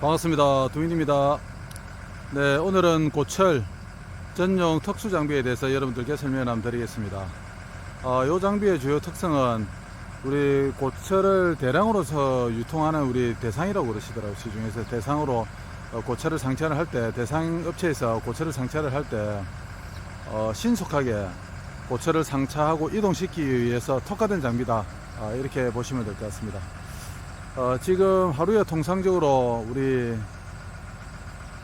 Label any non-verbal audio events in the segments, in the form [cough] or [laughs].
반갑습니다. 두인입니다. 네, 오늘은 고철 전용 특수 장비에 대해서 여러분들께 설명을 드리겠습니다. 어, 이 장비의 주요 특성은 우리 고철을 대량으로서 유통하는 우리 대상이라고 그러시더라고요. 시중에서 대상으로 어, 고철을 상차를 할 때, 대상 업체에서 고철을 상차를 할 때, 어, 신속하게 고철을 상차하고 이동시키기 위해서 특화된 장비다. 아, 이렇게 보시면 될 것 같습니다. 어, 지금 하루에 통상적으로 우리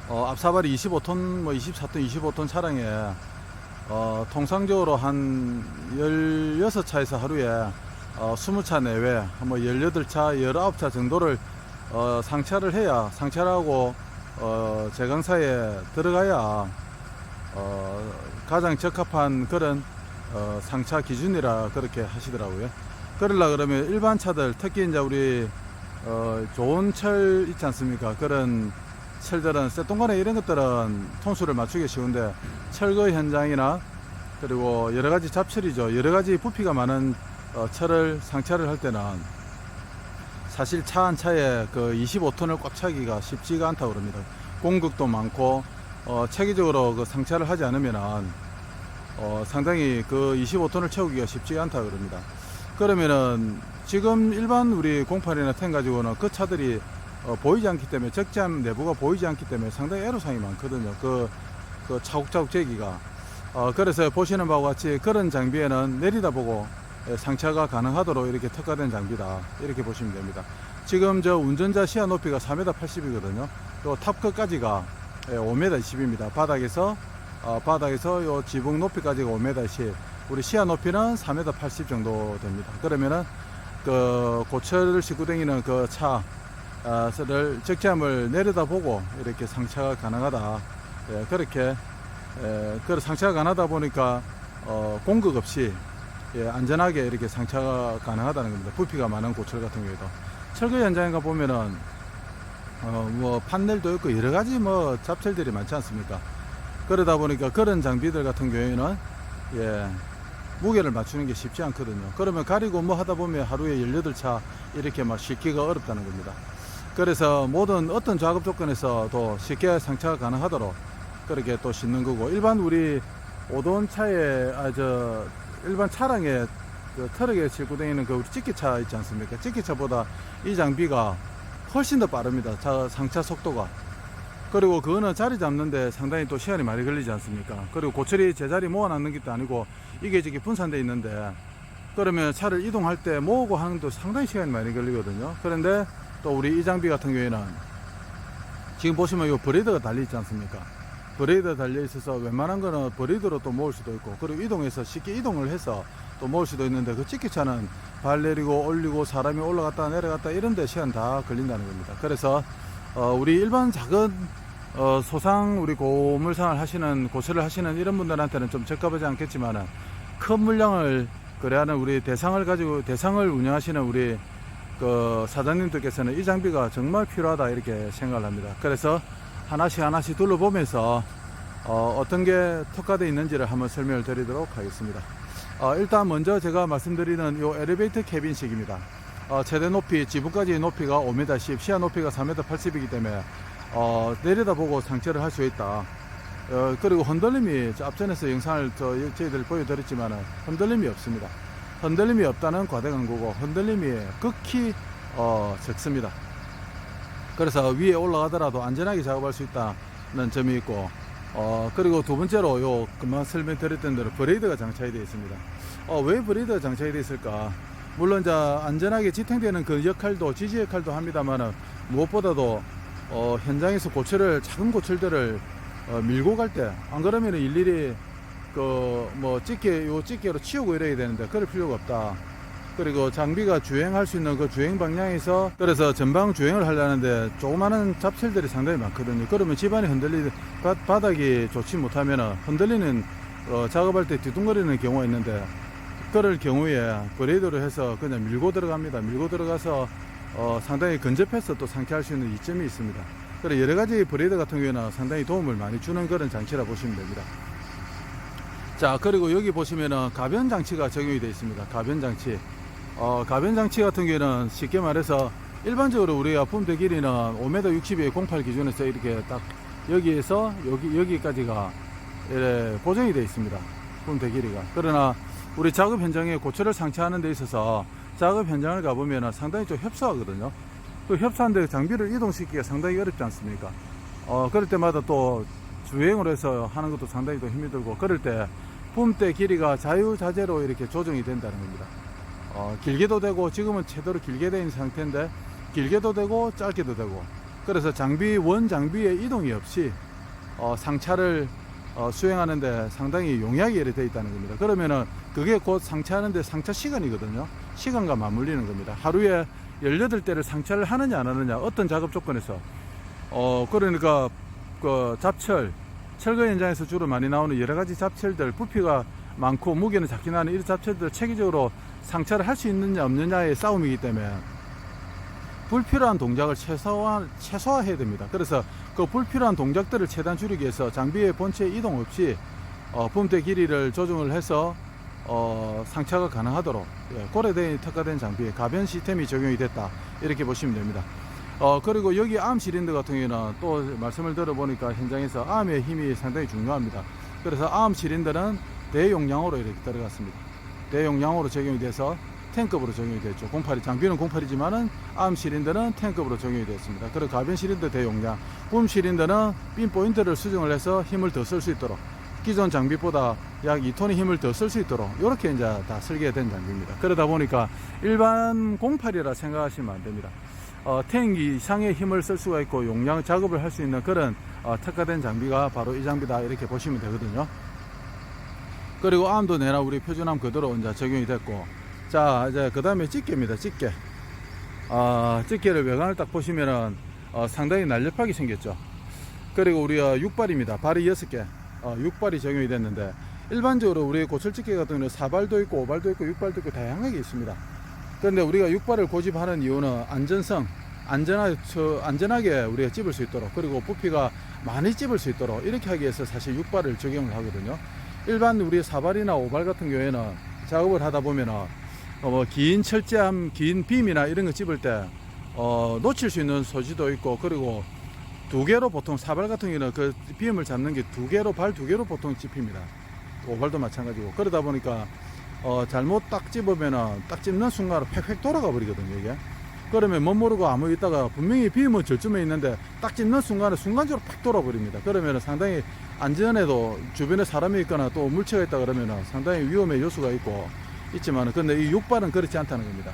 어, 앞사발이 25톤, 뭐 24톤, 25톤 차량에 어, 통상적으로 한 16차에서 하루에 어, 20차 내외, 뭐 18차, 19차 정도를 어, 상차를 해야 상차하고 어, 제강사에 들어가야 어, 가장 적합한 그런 어, 상차 기준이라 그렇게 하시더라고요. 그러려 그러면 일반 차들 특히 이제 우리 어, 좋은 철 있지 않습니까? 그런 철들은 쇠동간에 이런 것들은 통수를 맞추기 쉬운데 철거 현장이나 그리고 여러 가지 잡철이죠. 여러 가지 부피가 많은 어, 철을 상차를 할 때는 사실 차 한 차에 그 25톤을 꽉 차기가 쉽지가 않다고 그럽니다. 공급도 많고 어, 체계적으로 그 상차를 하지 않으면은 어, 상당히 그 25톤을 채우기가 쉽지 않다 그럽니다. 그러면은 지금 일반 우리 08이나 10 가지고는 그 차들이 어, 보이지 않기 때문에 적재함 내부가 보이지 않기 때문에 상당히 애로사항이 많거든요. 그, 그 차곡차곡 재기가. 어, 그래서 보시는 바와 같이 그런 장비에는 내리다 보고 예, 상차가 가능하도록 이렇게 특화된 장비다. 이렇게 보시면 됩니다. 지금 저 운전자 시야 높이가 4m 80이거든요. 또 탑끝까지가 5m 20입니다. 바닥에서 어, 바닥에서 요 지붕 높이까지가 5m 10. 우리 시야 높이는 4m 80 정도 됩니다. 그러면은 그 고철을 싣고 다니는 그 차를 적재함을 내려다보고 이렇게 상차가 가능하다. 예, 그렇게 예, 그 상차가 가능하다 보니까 어, 공급 없이 예, 안전하게 이렇게 상차가 가능하다는 겁니다. 부피가 많은 고철 같은 경우에도 철거 현장에 가 보면은 어, 뭐 판넬도 있고 여러 가지 뭐 잡철들이 많지 않습니까? 그러다 보니까 그런 장비들 같은 경우에는 예, 무게를 맞추는 게 쉽지 않거든요. 그러면 가리고 뭐 하다 보면 하루에 18차 이렇게 막 싣기가 어렵다는 겁니다. 그래서 모든 어떤 작업 조건에서도 쉽게 상차가 가능하도록 그렇게 또 싣는 거고 일반 우리 오돈 차에 아 저 일반 차량에 그 트럭에 싣고 다니는 그 우리 찌개차 있지 않습니까? 찌개차보다 이 장비가 훨씬 더 빠릅니다. 차 상차 속도가. 그리고 그거는 자리 잡는데 상당히 또 시간이 많이 걸리지 않습니까? 그리고 고철이 제자리 모아놨는 것도 아니고 이게 저기 분산돼 있는데 그러면 차를 이동할 때 모으고 하는 것도 상당히 시간이 많이 걸리거든요. 그런데 또 우리 이 장비 같은 경우에는 지금 보시면 이 브레이드가 달려 있지 않습니까? 브레이드 달려 있어서 웬만한 거는 브레이드로 또 모을 수도 있고 그리고 이동해서 쉽게 이동을 해서 또 모을 수도 있는데 그 찌개차는 발 내리고 올리고 사람이 올라갔다 내려갔다 이런 데 시간 다 걸린다는 겁니다. 그래서 어, 우리 일반 작은 어, 소상 우리 고물상을 하시는 고철을 하시는 이런 분들한테는 좀 적합하지 않겠지만은 큰 물량을 거래하는 우리 대상을 가지고 대상을 운영하시는 우리 그 사장님들께서는 이 장비가 정말 필요하다 이렇게 생각을 합니다. 그래서 하나씩 하나씩 둘러보면서 어, 어떤 게 특화되어 있는지를 한번 설명을 드리도록 하겠습니다. 어, 일단 먼저 제가 말씀드리는 이 엘리베이터 캐빈식입니다. 어, 최대 높이, 지붕까지 높이가 5m 10, 시야 높이가 4m 80이기 때문에 어, 내려다보고 상체를 할 수 있다. 어, 그리고 흔들림이 저 앞전에서 영상을 저 저희들 보여드렸지만 흔들림이 없습니다. 흔들림이 없다는 과대 광고고 흔들림이 극히 어, 적습니다. 그래서 위에 올라가더라도 안전하게 작업할 수 있다는 점이 있고 어, 그리고 두 번째로 요 금방 설명드렸던 대로 브레이드가 장착이 되어 있습니다. 어, 왜 브레이드가 장착이 되어 있을까? 물론 이제 안전하게 지탱되는 그 역할도 지지 역할도 합니다만 무엇보다도 어, 현장에서 고철을 작은 고철들을 어, 밀고 갈 때 안 그러면 일일이 그 뭐 집게 요 집게로 치우고 이래야 되는데 그럴 필요가 없다. 그리고 장비가 주행할 수 있는 그 주행 방향에서 그래서 전방 주행을 하려는데 조그마한 잡철들이 상당히 많거든요. 그러면 집안이 흔들리 바, 바닥이 좋지 못하면 흔들리는 어, 작업할 때 뒤뚱거리는 경우가 있는데 그럴 경우에 브레이드로 해서 그냥 밀고 들어갑니다. 밀고 들어가서 어, 상당히 근접해서 또 상쾌할 수 있는 이점이 있습니다. 그래 여러 가지 브레이드 같은 경우에는 상당히 도움을 많이 주는 그런 장치라 보시면 됩니다. 자 그리고 여기 보시면은 가변 장치가 적용이 되어 있습니다. 가변 장치. 어, 가변 장치 같은 경우에는 쉽게 말해서 일반적으로 우리가 붐대 길이는 5m 60의 08 기준에서 이렇게 딱 여기에서 여기 여기까지가 이렇게 고정이 되어 있습니다. 붐대 길이가. 그러나 우리 작업 현장에 고철을 상차하는 데 있어서 작업 현장을 가보면 상당히 좀 협소하거든요. 그 협소한데 장비를 이동시키기가 상당히 어렵지 않습니까? 어, 그럴 때마다 또 주행을 해서 하는 것도 상당히 또 힘이 들고 그럴 때 붐대 길이가 자유자재로 이렇게 조정이 된다는 겁니다. 어, 길게도 되고 지금은 제대로 길게 된 상태인데 길게도 되고 짧게도 되고 그래서 장비 원 장비의 이동이 없이 어, 상차를 어, 수행하는데 상당히 용이하게 되어 있다는 겁니다. 그러면은 그게 곧 상차하는데 상차 시간이거든요. 시간과 맞물리는 겁니다. 하루에 18대를 상차를 하느냐 안 하느냐 어떤 작업 조건에서 어 그러니까 그 잡철 철거 현장에서 주로 많이 나오는 여러 가지 잡철들 부피가 많고 무게는 작긴 하는 이런 잡철들 체계적으로 상차를 할 수 있느냐 없느냐의 싸움이기 때문에 불필요한 동작을 최소화, 최소화해야 됩니다. 그래서 그 불필요한 동작들을 최대한 줄이기 위해서 장비의 본체 이동 없이 어, 붐대 길이를 조정을 해서 어, 상차가 가능하도록 예, 고래대에 특화된 장비에 가변 시스템이 적용이 됐다 이렇게 보시면 됩니다. 어, 그리고 여기 암 실린더 같은 경우는 또 말씀을 들어보니까 현장에서 암의 힘이 상당히 중요합니다. 그래서 암 실린더는 대용량으로 이렇게 들어갔습니다. 대용량으로 적용이 돼서 탱급으로 적용이 됐죠. 08이 장비는 08이지만은 암 실린더는 탱급으로 적용이 됐습니다. 그리고 가변 실린더 대용량, 붐 실린더는 핀 포인트를 수정을 해서 힘을 더 쓸 수 있도록 기존 장비보다 약 2톤의 힘을 더 쓸 수 있도록 이렇게 이제 다 설계된 장비입니다. 그러다 보니까 일반 08이라 생각하시면 안 됩니다. 어, 탱 이상의 힘을 쓸 수가 있고 용량 작업을 할 수 있는 그런 어, 특화된 장비가 바로 이 장비다 이렇게 보시면 되거든요. 그리고 암도 내나 우리 표준암 그대로 이제 적용이 됐고 자 이제 그 다음에 집게입니다 집게 아 집게를 외관을 딱 보시면은 어, 상당히 날렵하게 생겼죠 그리고 우리가 육발입니다 발이 6개 어, 육발이 적용이 됐는데 일반적으로 우리 고철집게 같은 경우는 사발도 있고 오발도 있고 육발도 있고 다양하게 있습니다 그런데 우리가 육발을 고집하는 이유는 안전성 안전하게, 저- 안전하게 우리가 집을 수 있도록 그리고 부피가 많이 집을 수 있도록 이렇게 하기 위해서 사실 육발을 적용을 하거든요 일반 우리 사발이나 오발 같은 경우에는 작업을 하다 보면은 어, 뭐긴 철제함, 긴 빔이나 이런 거 집을 때 어, 놓칠 수 있는 소지도 있고 그리고 두 개로 보통 사발 같은 경우는 그 빔을 잡는 게 두 개로 발 두 개로 보통 집힙니다. 오발도 마찬가지고 그러다 보니까 어, 잘못 딱 집으면은 딱 집는 순간 획획 돌아가 버리거든요 이게. 그러면 못 모르고 아무 있다가 분명히 빔은 저쯤에 있는데 딱 집는 순간에 순간적으로 팍 돌아버립니다. 그러면 상당히 안전에도 주변에 사람이 있거나 또 물체가 있다 그러면 상당히 위험의 요소가 있고 있지만 근데 이 육발은 그렇지 않다는 겁니다.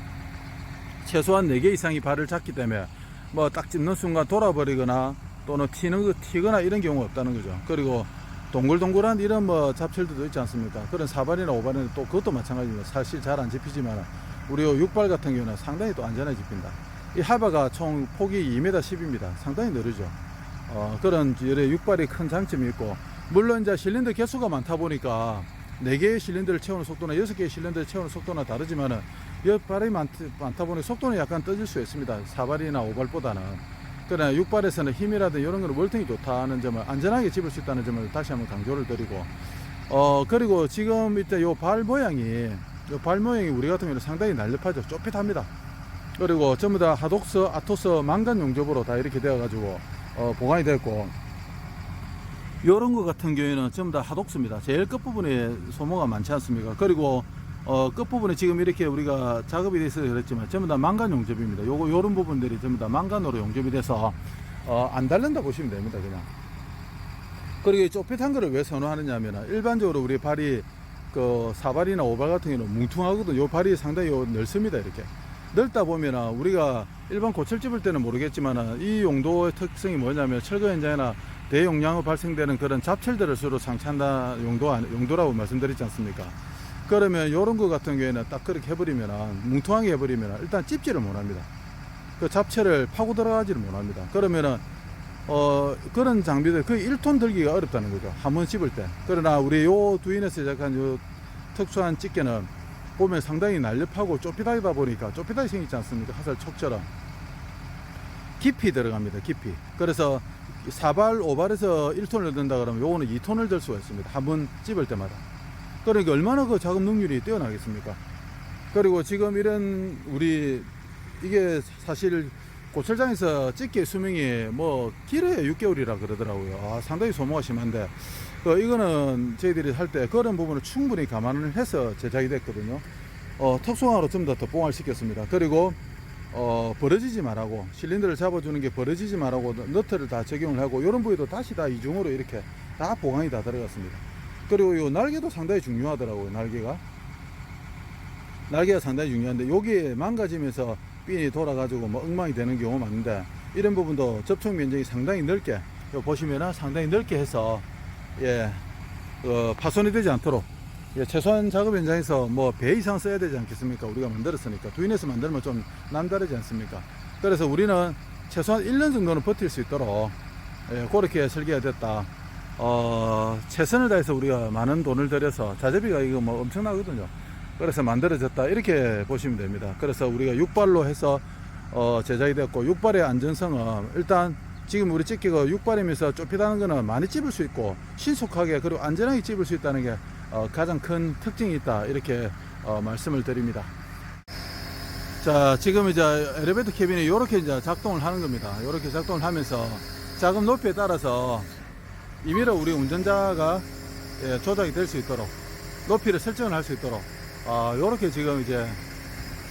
최소한 4개 이상이 발을 잡기 때문에 뭐딱 찝는 순간 돌아버리거나 또는 튀는 거 튀거나 이런 경우가 없다는 거죠. 그리고 동글동글한 이런 뭐 잡철들도 있지 않습니까? 그런 사발이나 오발은 또 그것도 마찬가지입니다. 사실 잘 안 집히지만 우리 요 육발 같은 경우는 상당히 또 안전하게 집힌다. 이 하바가 총 폭이 2m 10입니다. 상당히 느리죠. 어, 그런 여러 육발이 큰 장점이 있고 물론 이제 실린더 개수가 많다 보니까 4개의 실린더를 채우는 속도나 6개의 실린더를 채우는 속도나 다르지만은 옆발이 많, 많다 보니 속도는 약간 떠질 수 있습니다. 사발이나 오발보다는. 그러나 육발에서는 힘이라든 이런 거는 월등히 좋다는 점을 안전하게 집을 수 있다는 점을 다시 한번 강조를 드리고 어 그리고 지금 이때 요 발 모양이 요 발 모양이 우리 같은 경우는 상당히 날렵하죠. 쪼핏합니다. 그리고 전부 다 하독스, 아토스, 망간 용접으로 다 이렇게 되어 가지고 어, 보관이 됐고 요런 거 같은 경우에는 전부 다 하독스입니다. 제일 끝부분에 소모가 많지 않습니까? 그리고 어, 끝부분에 지금 이렇게 우리가 작업이 돼서 그랬지만 전부 다 망간 용접입니다. 요거 요런 부분들이 전부 다 망간으로 용접이 돼서 어, 안 닳는다 보시면 됩니다. 그냥. 그리고 이 쪼핏한 거를 왜 선호하느냐 하면 일반적으로 우리 발이 그 사발이나 오발 같은 경우는 뭉퉁하거든요. 요 발이 상당히 요 넓습니다. 이렇게. 넓다 보면 우리가 일반 고철 집을 때는 모르겠지만 이 용도의 특성이 뭐냐면 철거 현장이나 대용량으로 발생되는 그런 잡철들을 주로 상차한다 용도, 용도라고 말씀드렸지 않습니까? 그러면 이런 거 같은 경우에는 딱 그렇게 해버리면 뭉퉁하게 해버리면 일단 찝지를 못합니다. 그 잡채를 파고 들어가지를 못합니다. 그러면은 어 그런 장비들 그 1톤 들기가 어렵다는 거죠. 한번 찝을 때. 그러나 우리 요 두인에서 약간 요 특수한 집게는 보면 상당히 날렵하고 쪼피다이다 보니까 쪼피다이 생기지 않습니까? 화살 촉처럼 깊이 들어갑니다. 깊이. 그래서 사발 오발에서 1톤을 든다 그러면 요거는 2톤을 들 수가 있습니다. 한 번 찝을 때마다. 그러니까 얼마나 그 작업 능률이 뛰어나겠습니까? 그리고 지금 이런 우리 이게 사실 고철장에서 찌개 수명이 뭐 길어야 6개월이라 그러더라고요. 아, 상당히 소모가 심한데 그 이거는 저희들이 할 때 그런 부분을 충분히 감안을 해서 제작이 됐거든요. 어, 특수화로 좀더 덮봉을 시켰습니다. 그리고 어, 벌어지지 말라고 실린더를 잡아주는 게 벌어지지 말라고 너트를 다 적용을 하고 이런 부위도 다시 다 이중으로 이렇게 다 보강이 다 들어갔습니다. 그리고 이 날개도 상당히 중요하더라고요. 날개가 날개가 상당히 중요한데 여기 망가지면서 핀이 돌아가지고 뭐 엉망이 되는 경우가 많은데 이런 부분도 접촉 면적이 상당히 넓게 요 보시면은 상당히 넓게 해서 예 어, 파손이 되지 않도록 예, 최소한 작업 현장에서 뭐 배 이상 써야 되지 않겠습니까? 우리가 만들었으니까 두인에서 만들면 좀 남다르지 않습니까? 그래서 우리는 최소한 1년 정도는 버틸 수 있도록 예, 그렇게 설계가 됐다. 어, 최선을 다해서 우리가 많은 돈을 들여서 자재비가 이거 뭐 엄청나거든요. 그래서 만들어졌다 이렇게 보시면 됩니다. 그래서 우리가 육발로 해서 어, 제작이 됐고 육발의 안전성은 일단 지금 우리 집게가 육발이면서 좁히다는 거는 많이 찝을 수 있고 신속하게 그리고 안전하게 찝을 수 있다는 게 어, 가장 큰 특징이 있다 이렇게 어, 말씀을 드립니다. 자 지금 이제 엘리베이터 캐빈이 이렇게 이제 작동을 하는 겁니다. 이렇게 작동을 하면서 작업 높이에 따라서 임의로 우리 운전자가 예, 조작이 될 수 있도록 높이를 설정을 할 수 있도록 아, 이렇게 지금 이제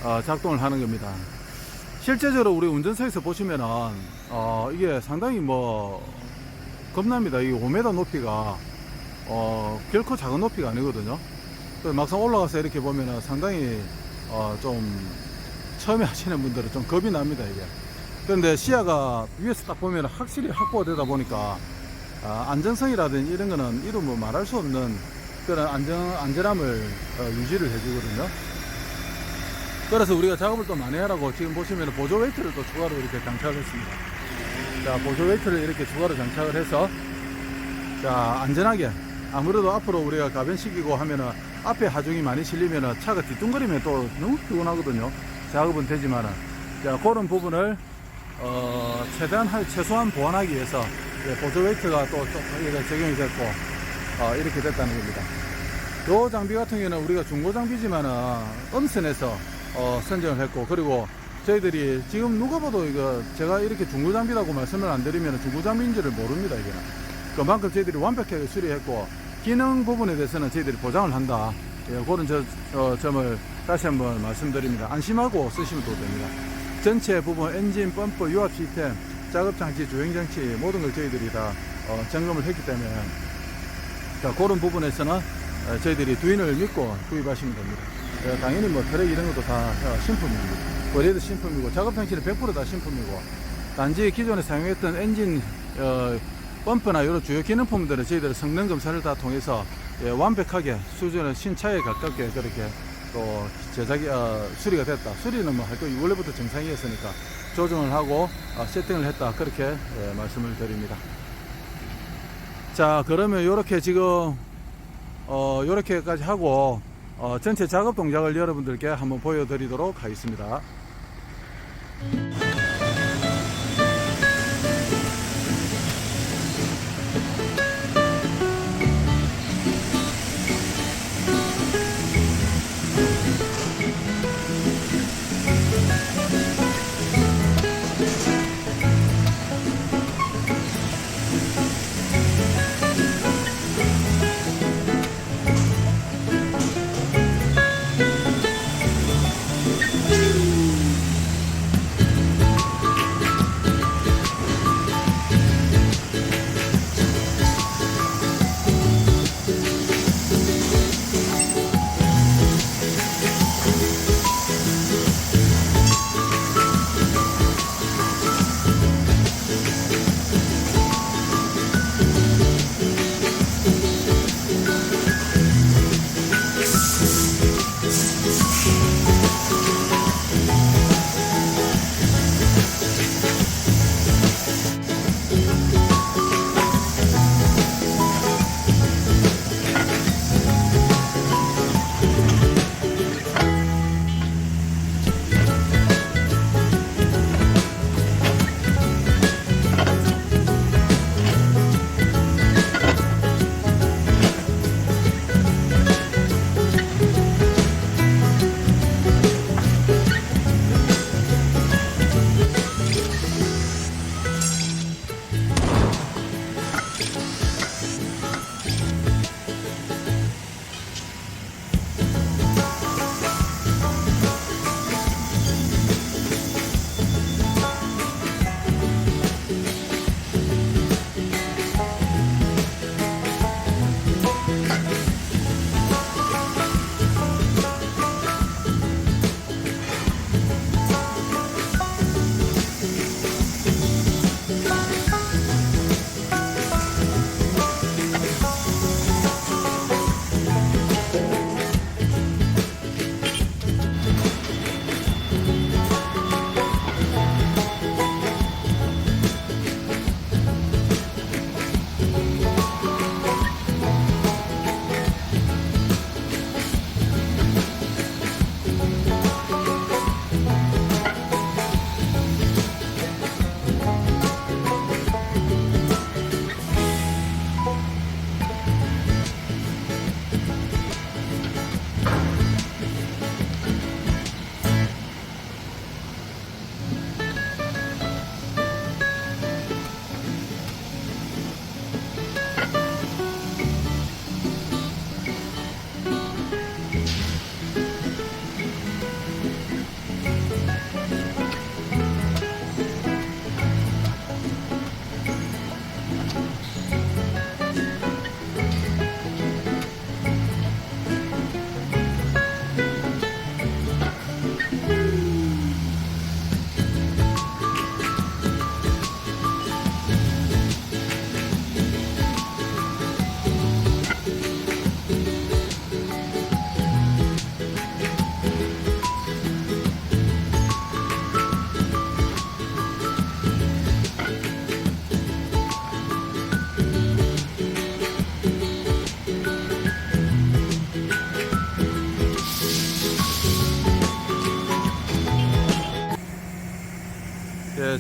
아, 작동을 하는 겁니다. 실제적으로 우리 운전석에서 보시면은 어, 이게 상당히 뭐 겁납니다. 이 5m 높이가 어, 결코 작은 높이가 아니거든요. 막상 올라가서 이렇게 보면은 상당히 어, 좀 처음에 [laughs] 하시는 분들은 좀 겁이 납니다 이게. 그런데 시야가 위에서 딱 보면 확실히 확보가 되다 보니까 아, 안전성이라든지 이런 거는 이루 뭐 말할 수 없는 그런 안전, 안전함을 어, 유지를 해주거든요. 그래서 우리가 작업을 또 많이 하라고 지금 보시면 보조 웨이트를 또 추가로 이렇게 장착을 했습니다. 자, 보조 웨이트를 이렇게 추가로 장착을 해서 자, 안전하게 아무래도 앞으로 우리가 가변시키고 하면은 앞에 하중이 많이 실리면은 차가 뒤뚱거리면 또 너무 피곤하거든요. 작업은 되지만은 자, 그런 부분을 어, 최대한 할- 최소한 보완하기 위해서 예, 보조 웨이트가 또 적용이 됐고 어, 이렇게 됐다는 겁니다. 요 장비 같은 경우는 우리가 중고 장비지만은 엄선해서 어, 선정을 했고 그리고 저희들이 지금 누가 봐도 이거 제가 이렇게 중고 장비라고 말씀을 안 드리면 중고 장비인지를 모릅니다 이게. 그만큼 저희들이 완벽하게 수리했고 기능 부분에 대해서는 저희들이 보장을 한다. 예, 그런 저, 어, 점을 다시 한번 말씀드립니다. 안심하고 쓰시면 또 됩니다. 전체 부분 엔진 펌프 유압 시스템 작업장치 주행장치 모든 걸 저희들이 다 어, 점검을 했기 때문에 자, 그런 부분에서는 어, 저희들이 두인을 믿고 구입하시면 됩니다. 어, 당연히 뭐 트랙 이런 것도 다 어, 신품입니다. 거리에도 신품이고 작업 장치는 100%다 신품이고 단지 기존에 사용했던 엔진 어, 펌프나 이런 주요 기능품들은 저희들 성능 검사를 다 통해서 예, 완벽하게 수준의 신차에 가깝게 그렇게 또 제작이 어, 수리가 됐다. 수리는 뭐 할 거 원래부터 정상이었으니까 조정을 하고 어, 세팅을 했다. 그렇게 예, 말씀을 드립니다. 자 그러면 이렇게 지금 어 요렇게까지 하고 어, 전체 작업 동작을 여러분들께 한번 보여드리도록 하겠습니다.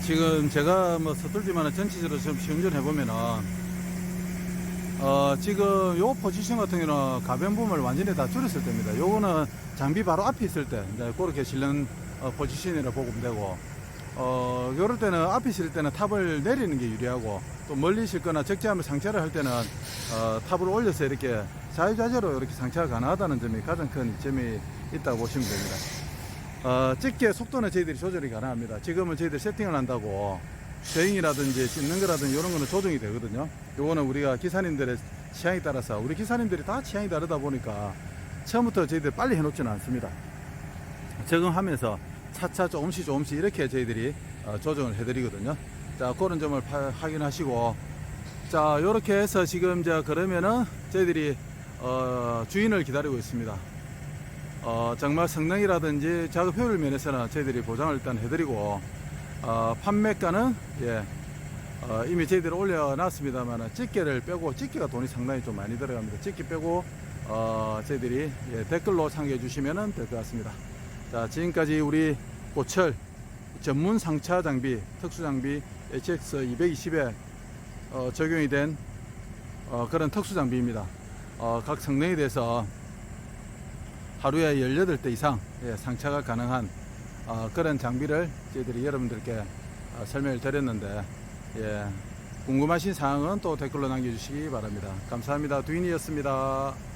지금 제가 뭐 서툴지만 전체적으로 좀 시운전 해 보면은 어 지금 요 포지션 같은 경우는 가변부을 완전히 다 줄였을 때입니다. 요거는 장비 바로 앞에 있을 때 이제 그렇게 실는 어, 포지션이라 보면 되고 어 요럴 때는 앞에 실 때는 탑을 내리는 게 유리하고 또 멀리 실거나 적재하면 상체를 할 때는 어 탑을 올려서 이렇게 자유자재로 이렇게 상체가 가능하다는 점이 가장 큰 점이 있다고 보시면 됩니다. 어, 찍기의 속도는 저희들이 조절이 가능합니다. 지금은 저희들 세팅을 한다고 스윙이라든지 씹는 거라든지 이런 거는 조정이 되거든요. 요거는 우리가 기사님들의 취향에 따라서 우리 기사님들이 다 취향이 다르다 보니까 처음부터 저희들 빨리 해놓지는 않습니다. 적응하면서 차차 조금씩 조금씩 이렇게 저희들이 어, 조정을 해드리거든요. 자, 그런 점을 파- 확인하시고 자, 요렇게 해서 지금 자 그러면은 저희들이 어, 주인을 기다리고 있습니다. 어, 정말 성능이라든지 작업 효율 면에서는 저희들이 보장을 일단 해드리고 어, 판매가는 예, 어, 이미 저희들이 올려놨습니다만 집게를 빼고 집게가 돈이 상당히 좀 많이 들어갑니다. 집게 빼고 어, 저희들이 예, 댓글로 참여해 주시면 될 것 같습니다. 자 지금까지 우리 고철 전문 상차 장비 특수 장비 HX 220에 어, 적용이 된 어, 그런 특수 장비입니다. 어, 각 성능에 대해서 하루에 18대 이상 예, 상차가 가능한 어, 그런 장비를 저희들이 여러분들께 어, 설명을 드렸는데 예, 궁금하신 사항은 또 댓글로 남겨주시기 바랍니다. 감사합니다. 두인이었습니다.